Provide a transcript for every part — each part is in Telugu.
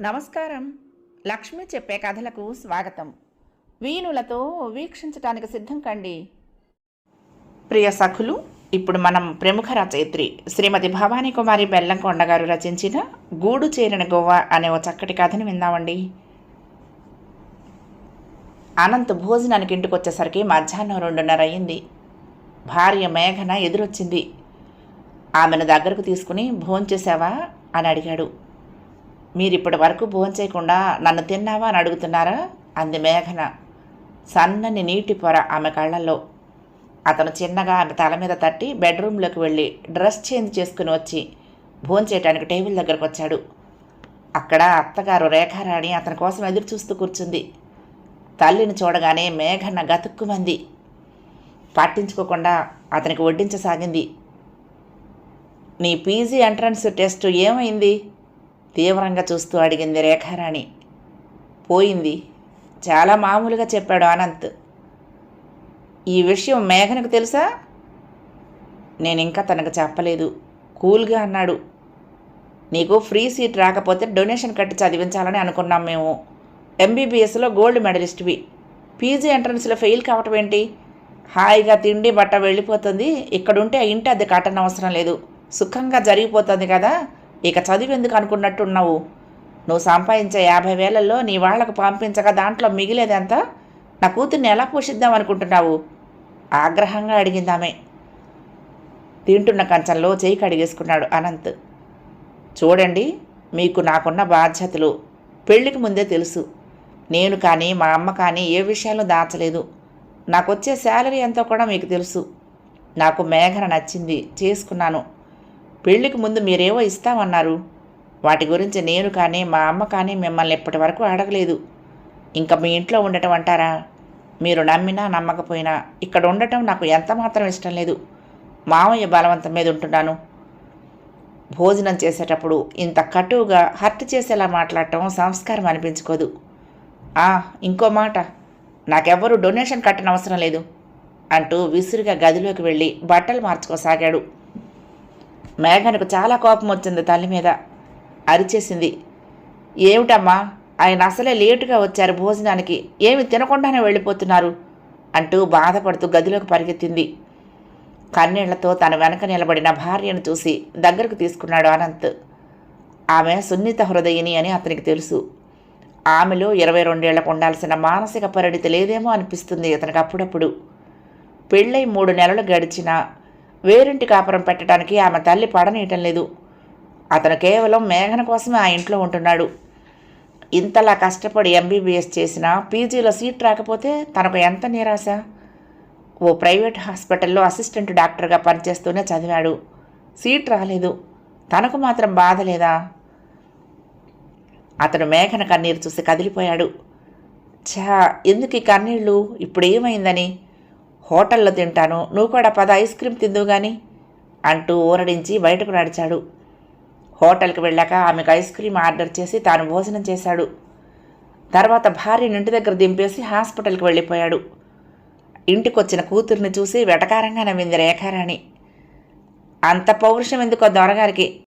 నమస్కారం. లక్ష్మి చెప్పే కథలకు స్వాగతం. వీణులతో వీక్షించటానికి సిద్ధం కండి. ప్రియ సఖులు ఇప్పుడు మనం ప్రముఖ రచయిత్రి శ్రీమతి భవానీ కుమారి బెల్లంకొండ గారు రచించిన గూడు చేరిన గోవా అనే ఓ చక్కటి కథను విందామండి. అనంత్ భోజనానికి ఇంటికొచ్చేసరికి మధ్యాహ్నం రెండున్నర అయింది. భార్య మేఘన ఎదురొచ్చింది. ఆమెను దగ్గరకు తీసుకుని భోంచేశావా? అని అడిగాడు. మీరిప్పటి వరకు భోంచేయకుండా నన్ను తిన్నావా అని అడుగుతున్నారా? అంది మేఘన. సన్నని నీటి పొర ఆమె కళ్ళల్లో. అతను చిన్నగా ఆమె తల మీద తట్టి బెడ్రూమ్లోకి వెళ్ళి డ్రెస్ చేంజ్ చేసుకుని వచ్చి భోంచేయటానికి టేబుల్ దగ్గరకు వచ్చాడు. అక్కడ అత్తగారు రేఖారాణి అతని కోసం ఎదురు చూస్తూ కూర్చుంది. తల్లిని చూడగానే మేఘన గతుక్కుమంది. పట్టించుకోకుండా అతనికి వడ్డించసాగింది. నీ పీజీ ఎంట్రన్స్ టెస్ట్ ఏమైంది? తీవ్రంగా చూస్తూ అడిగింది రేఖారాణి. పోయింది. చాలా మామూలుగా చెప్పాడు అనంత్ ఈ విషయం మేఘనకు తెలుసా? నేను ఇంకా తనకు చెప్పలేదు. కూల్గా అన్నాడు. నీకు ఫ్రీ సీట్ రాకపోతే డొనేషన్ కట్టి చదివించాలని అనుకున్నాం మేము. ఎంబీబీఎస్లో గోల్డ్ మెడలిస్ట్వి. పీజీ ఎంట్రన్స్లో ఫెయిల్ కావటం ఏంటి? హాయిగా తిండి బట్ట వెళ్ళిపోతుంది. ఇక్కడుంటే ఆ ఇంటి అది కట్టనవసరం లేదు. సుఖంగా జరిగిపోతుంది కదా? ఇక చదువు ఎందుకు అనుకున్నట్టున్నావు? నువ్వు సంపాదించే యాభై వేలల్లో నీ వాళ్ళకు పంపించగా దాంట్లో మిగిలేదంతా? నా కూతుర్ని ఎలా పోషిద్దాం అనుకుంటున్నావు? ఆగ్రహంగా అడిగిందామే. తింటున్న కంచంలో చేయి కడిగేసుకున్నాడు అనంత్. చూడండి మీకు నాకున్న బాధ్యతలు. పెళ్ళికి ముందే తెలుసు. నేను కానీ మా అమ్మ కానీ ఏ విషయాల్లో దాచలేదు. నాకు వచ్చే శాలరీ ఎంతో కూడా మీకు తెలుసు. నాకు మేఘన నచ్చింది. చేసుకున్నాను. పెళ్ళికి ముందు మీరేవో ఇస్తామన్నారు. వాటి గురించి నేను కానీ మా అమ్మ కానీ మిమ్మల్ని ఇప్పటి వరకు అడగలేదు. ఇంకా మీ ఇంట్లో ఉండటం అంటారా? మీరు నమ్మినా నమ్మకపోయినా ఇక్కడ ఉండటం నాకు ఎంత మాత్రం ఇష్టం లేదు. మామయ్య బలవంతం మీద ఉంటున్నాను. భోజనం చేసేటప్పుడు ఇంత కటువుగా హర్ట్ చేసేలా మాట్లాడటం సంస్కారం అనిపించుకోదు. ఆ ఇంకో మాట. నాకెవ్వరూ డొనేషన్ కట్టిన అవసరం లేదు అంటూ విసురుగా గదిలోకి వెళ్ళి బట్టలు మార్చుకోసాగాడు. మేఘనకు చాలా కోపం వచ్చింది తల్లి మీద. అరిచేసింది. ఏమిటమ్మా? ఆయన అసలే లేటుగా వచ్చారు భోజనానికి. ఏమి తినకుండానే వెళ్ళిపోతున్నారు అంటూ బాధపడుతూ గదిలోకి పరిగెత్తింది. కన్నీళ్ళతో తన వెనక నిలబడిన భార్యను చూసి దగ్గరకు తీసుకున్నాడు అనంత్. ఆమె సున్నిత హృదయని అని అతనికి తెలుసు. ఆమెలో ఇరవై రెండేళ్ళకు ఉండాల్సిన మానసిక పరిణితి లేదేమో అనిపిస్తుంది అతనికి అప్పుడప్పుడు. పెళ్ళై మూడు నెలలు గడిచినా వేరింటి కాపురం పెట్టడానికి ఆమె తల్లి పడనీయటం లేదు. అతను కేవలం మేఘన కోసమే ఆ ఇంట్లో ఉంటున్నాడు. ఇంతలా కష్టపడి ఎంబీబీఎస్ చేసినా పీజీలో సీట్ రాకపోతే తనకు ఎంత నిరాశ? ఓ ప్రైవేట్ హాస్పిటల్లో అసిస్టెంట్ డాక్టర్గా పనిచేస్తూనే చదివాడు. సీట్ రాలేదు. తనకు మాత్రం బాధ లేదా? అతను మేఘన కన్నీరు చూసి కదిలిపోయాడు. ఛా ఎందుకు ఈ కన్నీళ్ళు? ఇప్పుడు ఏమైందని హోటల్లో తింటాను. నువ్వు కూడా పద ఐస్ క్రీమ్ తిందువు కానీ అంటూ ఊరడించి బయటకు నడిచాడు. హోటల్కి వెళ్ళాక ఆమెకు ఐస్ క్రీమ్ ఆర్డర్ చేసి తాను భోజనం చేశాడు. తర్వాత భార్యని ఇంటి దగ్గర దింపేసి హాస్పిటల్కి వెళ్ళిపోయాడు. ఇంటికొచ్చిన కూతుర్ని చూసి వెటకారంగా నవ్వింది రేఖారాణి. అంత పౌరుషం ఎందుకో దొరగారికి?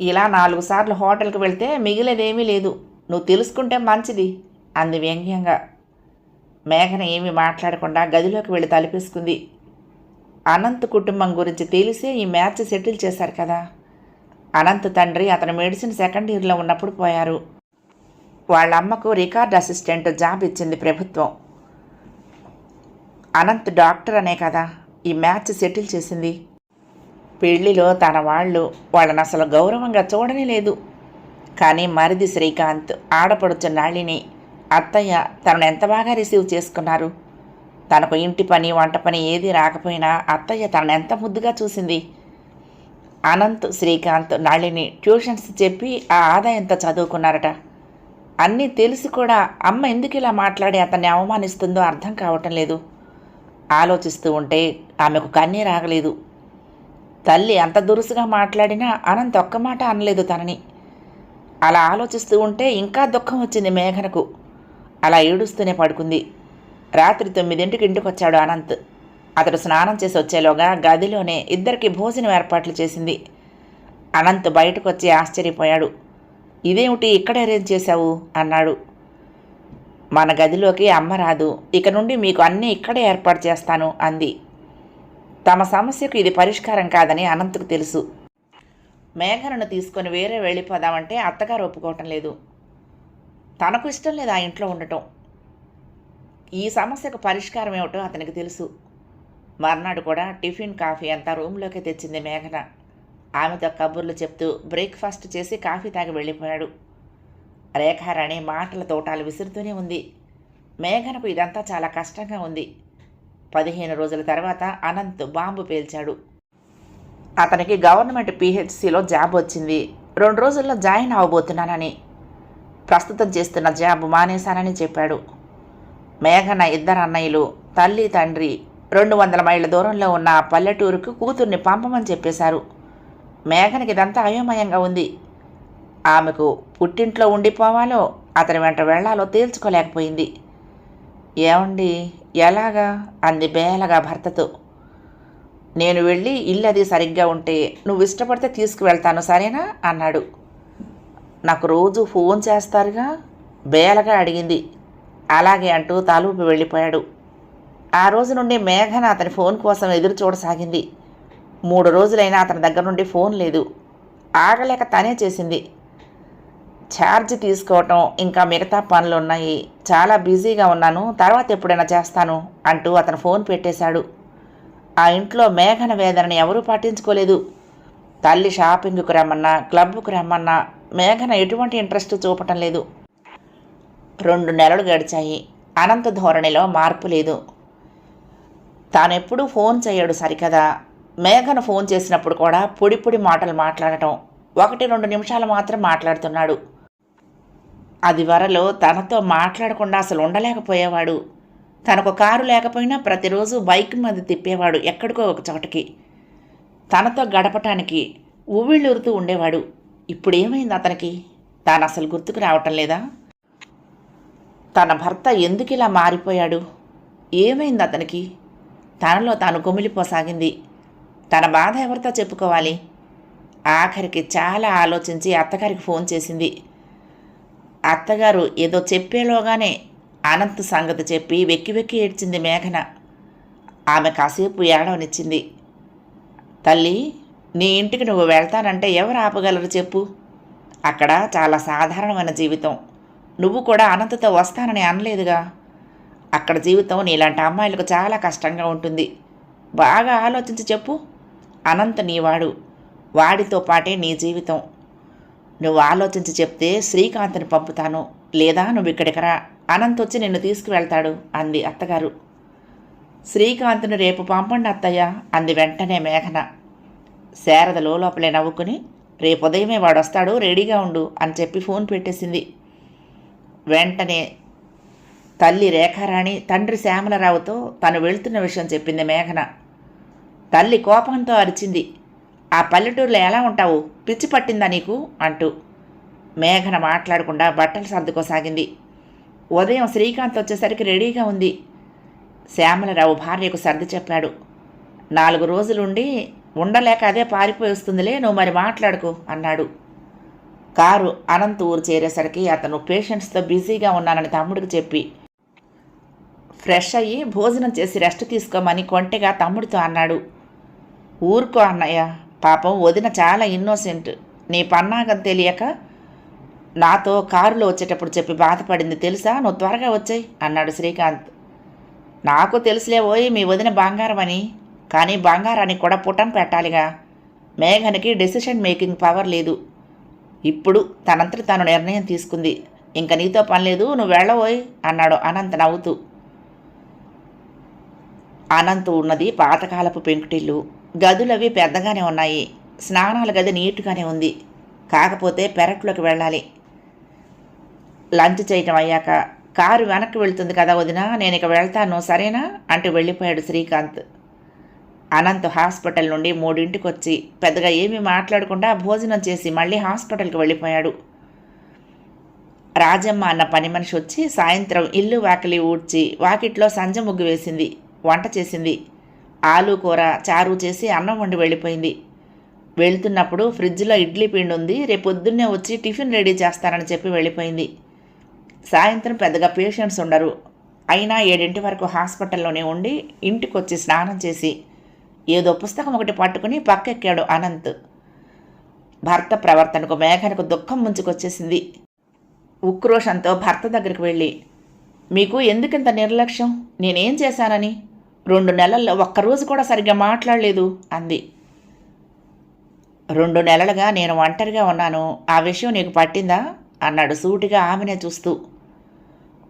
ఇలా నాలుగు సార్లు హోటల్కి వెళ్తే మిగిలేదేమీ లేదు. నువ్వు తెలుసుకుంటే మంచిది అంది వ్యంగ్యంగా. మేఘన ఏమీ మాట్లాడకుండా గదిలోకి వెళ్ళి తలిపేసుకుంది. అనంత్ కుటుంబం గురించి తెలిసే ఈ మ్యాచ్ సెటిల్ చేశారు కదా. అనంత్ తండ్రి అతను మెడిసిన్ సెకండ్ ఇయర్లో ఉన్నప్పుడు పోయారు. వాళ్ళ అమ్మకు రికార్డ్ అసిస్టెంట్ జాబ్ ఇచ్చింది ప్రభుత్వం. అనంత్ డాక్టర్ అనే కదా ఈ మ్యాచ్ సెటిల్ చేసింది. పెళ్ళిలో తన వాళ్ళు వాళ్ళని అసలు గౌరవంగా చూడనే లేదు. కానీ మరిది శ్రీకాంత్ ఆడపడుచు నాళిని అత్తయ్య తనను ఎంత బాగా రిసీవ్ చేసుకున్నారు? తనకు ఇంటి పని వంట పని ఏది రాకపోయినా అత్తయ్య తనను ఎంత ముద్దుగా చూసింది? అనంత్ శ్రీకాంత్ నళిని ట్యూషన్స్ చెప్పి ఆ ఆదాయంతో చదువుకున్నారట. అన్నీ తెలిసి కూడా అమ్మ ఎందుకు ఇలా మాట్లాడి అతన్ని అవమానిస్తుందో అర్థం కావటం లేదు. ఆలోచిస్తూ ఉంటే ఆమెకు కన్నీ రాగలేదు. తల్లి అంత దురుసుగా మాట్లాడినా అనంత్ ఒక్క మాట అనలేదు తనని. అలా ఆలోచిస్తూ ఉంటే ఇంకా దుఃఖం వచ్చింది మేఘనకు. అలా ఏడుస్తూనే పడుకుంది. రాత్రి తొమ్మిదింటికి ఇంటికి వచ్చాడు అనంత్. అతడు స్నానం చేసి వచ్చేలోగా గదిలోనే ఇద్దరికి భోజనం ఏర్పాట్లు చేసింది. అనంత్ బయటకు వచ్చి ఆశ్చర్యపోయాడు. ఇదేమిటి ఇక్కడ అరేంజ్ చేశావు? అన్నాడు. మన గదిలోకి అమ్మ రాదు. ఇక నుండి మీకు అన్నీ ఇక్కడే ఏర్పాటు చేస్తాను అంది. తమ సమస్యకు ఇది పరిష్కారం కాదని అనంత్కు తెలుసు. మేఘనను తీసుకొని వేరే వెళ్ళిపోదామంటే అత్తగారు ఒప్పుకోవటం లేదు. తనకు ఇష్టం లేదు ఆ ఇంట్లో ఉండటం. ఈ సమస్యకు పరిష్కారం ఏమిటో అతనికి తెలుసు. మర్నాడు కూడా టిఫిన్ కాఫీ అంతా రూమ్లోకి తెచ్చింది మేఘన. ఆమెతో కబుర్లు చెప్తూ బ్రేక్ఫాస్ట్ చేసి కాఫీ తాగి వెళ్ళిపోయాడు. రేఖారాణి మాటల తోటాలు విసురుతూనే ఉంది. మేఘనకు ఇదంతా చాలా కష్టంగా ఉంది. పదిహేను రోజుల తర్వాత అనంత్ బాంబు పేల్చాడు. అతనికి గవర్నమెంట్ పిహెచ్సిలో జాబ్ వచ్చింది. రెండు రోజుల్లో జాయిన్ అవ్వబోతున్నానని ప్రస్తుతం చేస్తున్న జాబ్ మానేశానని చెప్పాడు. మేఘన ఇద్దరు అన్నయ్యలు తల్లి తండ్రి రెండు వందల మైళ్ళ దూరంలో ఉన్న పల్లెటూరుకు కూతుర్ని పంపమని చెప్పేశారు. మేఘనకి ఇదంతా అయోమయంగా ఉంది. ఆమెకు పుట్టింట్లో ఉండిపోవాలో అతని వెంట వెళ్ళాలో తేల్చుకోలేకపోయింది. ఏమండి ఎలాగా? అంది బేలగా భర్తతో. నేను వెళ్ళి ఇల్లు అది సరిగ్గా ఉంటే నువ్వు ఇష్టపడితే తీసుకువెళ్తాను సరేనా? అన్నాడు. నాకు రోజు ఫోన్ చేస్తారుగా? బేలగా అడిగింది. అలాగే అంటూ తాలూపు వెళ్ళిపోయాడు. ఆ రోజు నుండి మేఘన అతని ఫోన్ కోసం ఎదురు చూడసాగింది. మూడు రోజులైనా అతని దగ్గర నుండి ఫోన్ లేదు. ఆగలేక తనే చేసింది. ఛార్జ్ తీసుకోవటం ఇంకా మిగతా పనులు ఉన్నాయి చాలా బిజీగా ఉన్నాను. తర్వాత ఎప్పుడైనా చేస్తాను అంటూ అతను ఫోన్ పెట్టేశాడు. ఆ ఇంట్లో మేఘన వేదనని ఎవరూ పాటించుకోలేదు తల్లి షాపింగ్కు రమ్మన్నా క్లబ్కు రమ్మన్నా మేఘన ఎటువంటి ఇంట్రెస్ట్ చూపటం లేదు. రెండు నెలలు గడిచాయి. అనంత ధోరణిలో మార్పు లేదు. తానెప్పుడూ ఫోన్ చేయడు సరికదా. మేఘన ఫోన్ చేసినప్పుడు కూడా పొడి పొడి మాటలు మాట్లాడటం. ఒకటి రెండు నిమిషాలు మాత్రం మాట్లాడుతున్నాడు. అది వరలో తనతో మాట్లాడకుండా అసలు ఉండలేకపోయేవాడు. తనకు కారు లేకపోయినా ప్రతిరోజు బైక్ మీద తిప్పేవాడు ఎక్కడికో ఒక చోటకి. తనతో గడపటానికి ఉవ్విళ్ళూరుతూ ఉండేవాడు. ఇప్పుడు ఏమైంది అతనికి? తాను అసలు గుర్తుకు రావటం లేదా? తన భర్త ఎందుకు ఇలా మారిపోయాడు? ఏమైంది అతనికి? తనలో తాను కుమిలిపోసాగింది. తన బాధ ఎవరితో చెప్పుకోవాలి? ఆఖరికి చాలా ఆలోచించి అత్తగారికి ఫోన్ చేసింది. అత్తగారు ఏదో చెప్పేలోగానే అనంత్ సంగతి చెప్పి వెక్కి వెక్కి ఏడ్చింది మేఘన. ఆమె కాసేపు ఏడవనిచ్చింది. తల్లి నీ ఇంటికి నువ్వు వెళ్తానంటే ఎవరు ఆపగలరు చెప్పు. అక్కడ చాలా సాధారణమైన జీవితం. నువ్వు కూడా అనంతతో వస్తానని అనలేదుగా. అక్కడ జీవితం నీలాంటి అమ్మాయిలకు చాలా కష్టంగా ఉంటుంది. బాగా ఆలోచించి చెప్పు. అనంత నీవాడు. వాడితో పాటే నీ జీవితం. నువ్వు ఆలోచించి చెప్తే శ్రీకాంత్ని పంపుతాను. లేదా నువ్వు ఇక్కడికి రా. అనంత్ వచ్చి నిన్ను తీసుకువెళ్తాడు అంది అత్తగారు. శ్రీకాంత్ను రేపు పంపండి అత్తయ్య అంది వెంటనే మేఘన. శారద లోపలే నవ్వుకుని రేపు ఉదయమే వాడు వస్తాడు రెడీగా ఉండు అని చెప్పి ఫోన్ పెట్టేసింది. వెంటనే తల్లి రేఖారాణి తండ్రి శ్యామలరావుతో తను వెళ్తున్న విషయం చెప్పింది మేఘన. తల్లి కోపంతో అరిచింది ఆ పల్లెటూరులో ఎలా ఉంటావు? పిచ్చి పట్టిందా నీకు? అంటూ. మేఘన మాట్లాడకుండా బట్టలు సర్దుకోసాగింది ఉదయం శ్రీకాంత్ వచ్చేసరికి రెడీగా ఉంది. శ్యామలరావు భార్యకు సర్ది చెప్పాడు. నాలుగు రోజులుండి ఉండలేక అదే పారిపోయి వస్తుందిలే నువ్వు మరి మాట్లాడుకో అన్నాడు. కారు అనంత్ ఊరు చేరేసరికి అతను పేషెంట్స్తో బిజీగా ఉన్నానని తమ్ముడికి చెప్పి ఫ్రెష్ అయ్యి భోజనం చేసి రెస్ట్ తీసుకోమని కొంటెగా తమ్ముడితో అన్నాడు. ఊరుకో అన్నయ్య పాపం వదిన చాలా ఇన్నోసెంట్. నీ పన్నాగం తెలియక నాతో కారులో వచ్చేటప్పుడు చెప్పి బాధపడింది తెలుసా? నువ్వు త్వరగా వచ్చాయి అన్నాడు శ్రీకాంత్. నాకు తెలుసులే ఓయ్ మీ వదిన బంగారం అని కానీ బంగారానికి కూడా పుటం పెట్టాలిగా. మేఘన్కి డెసిషన్ మేకింగ్ పవర్ లేదు. ఇప్పుడు తనంతట తాను నిర్ణయం తీసుకుంది. ఇంక నీతో పని లేదు నువ్వు వెళ్ళబోయ్ అన్నాడు అనంత్ నవ్వుతూ. అనంత్ ఉన్నది పాతకాలపు పెంకుటిల్లు. గదులవి పెద్దగానే ఉన్నాయి. స్నానాల గది నీట్గానే ఉంది. కాకపోతే పెరట్లోకి వెళ్ళాలి. లంచ్ చేయటం అయ్యాక కారు వెనక్కి వెళ్తుంది కదా వదిన నేను ఇక వెళ్తాను సరేనా? అంటూ వెళ్ళిపోయాడు శ్రీకాంత్. అనంత్ హాస్పిటల్ నుండి మూడింటికి వచ్చి పెద్దగా ఏమీ మాట్లాడకుండా భోజనం చేసి మళ్ళీ హాస్పిటల్కి వెళ్ళిపోయాడు. రాజమ్మ అన్న పని మనిషి వచ్చి సాయంత్రం ఇల్లు వాకిలి ఊడ్చి వాకిట్లో సంజ ముగ్గు వేసింది వంట చేసింది. ఆలు కూర చారు చేసి అన్నం వండి వెళ్ళిపోయింది. వెళ్తున్నప్పుడు ఫ్రిడ్జ్లో ఇడ్లీ పిండి ఉంది రేపు పొద్దున్నే వచ్చి టిఫిన్ రెడీ చేస్తానని చెప్పి వెళ్ళిపోయింది. సాయంత్రం పెద్దగా పేషెంట్స్ ఉండరు. అయినా ఏడింటి వరకు హాస్పిటల్లోనే ఉండి ఇంటికి వచ్చి స్నానం చేసి ఏదో పుస్తకం ఒకటి పట్టుకుని పక్కెక్కాడు అనంత్. భర్త ప్రవర్తనకు మేఘనకు దుఃఖం ముంచుకొచ్చేసింది. ఉక్రోషంతో భర్త దగ్గరికి వెళ్ళి మీకు ఎందుకింత నిర్లక్ష్యం? నేనేం చేశానని? రెండు నెలల్లో ఒక్కరోజు కూడా సరిగ్గా మాట్లాడలేదు అంది. రెండు నెలలుగా నేను ఒంటరిగా ఉన్నాను. ఆ విషయం నీకు పట్టిందా? అన్నాడు సూటిగా ఆమెనే చూస్తూ.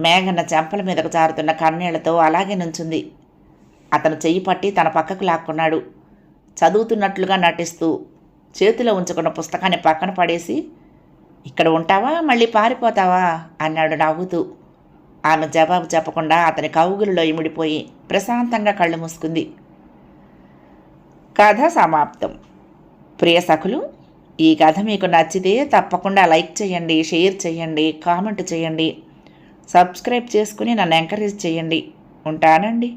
మేఘన్న చెంపల మీదకు జారుతున్న కన్నీళ్ళతో అలాగే నుంచుంది. అతను చెయ్యి పట్టి తన పక్కకు లాక్కున్నాడు. చదువుతున్నట్లుగా నటిస్తూ చేతిలో ఉంచుకున్న పుస్తకాన్ని పక్కన పడేసి ఇక్కడ ఉంటావా? మళ్ళీ పారిపోతావా? అన్నాడు నవ్వుతూ. ఆమె జవాబు చెప్పకుండా అతని కౌగులలో ఇమిడిపోయి ప్రశాంతంగా కళ్ళు మూసుకుంది. కథ సమాప్తం. ప్రియ సఖులు ఈ కథ మీకు నచ్చితే తప్పకుండా లైక్ చేయండి షేర్ చేయండి కామెంట్ చేయండి. సబ్స్క్రైబ్ చేసుకుని నన్ను ఎంకరేజ్ చేయండి. ఉంటానండి.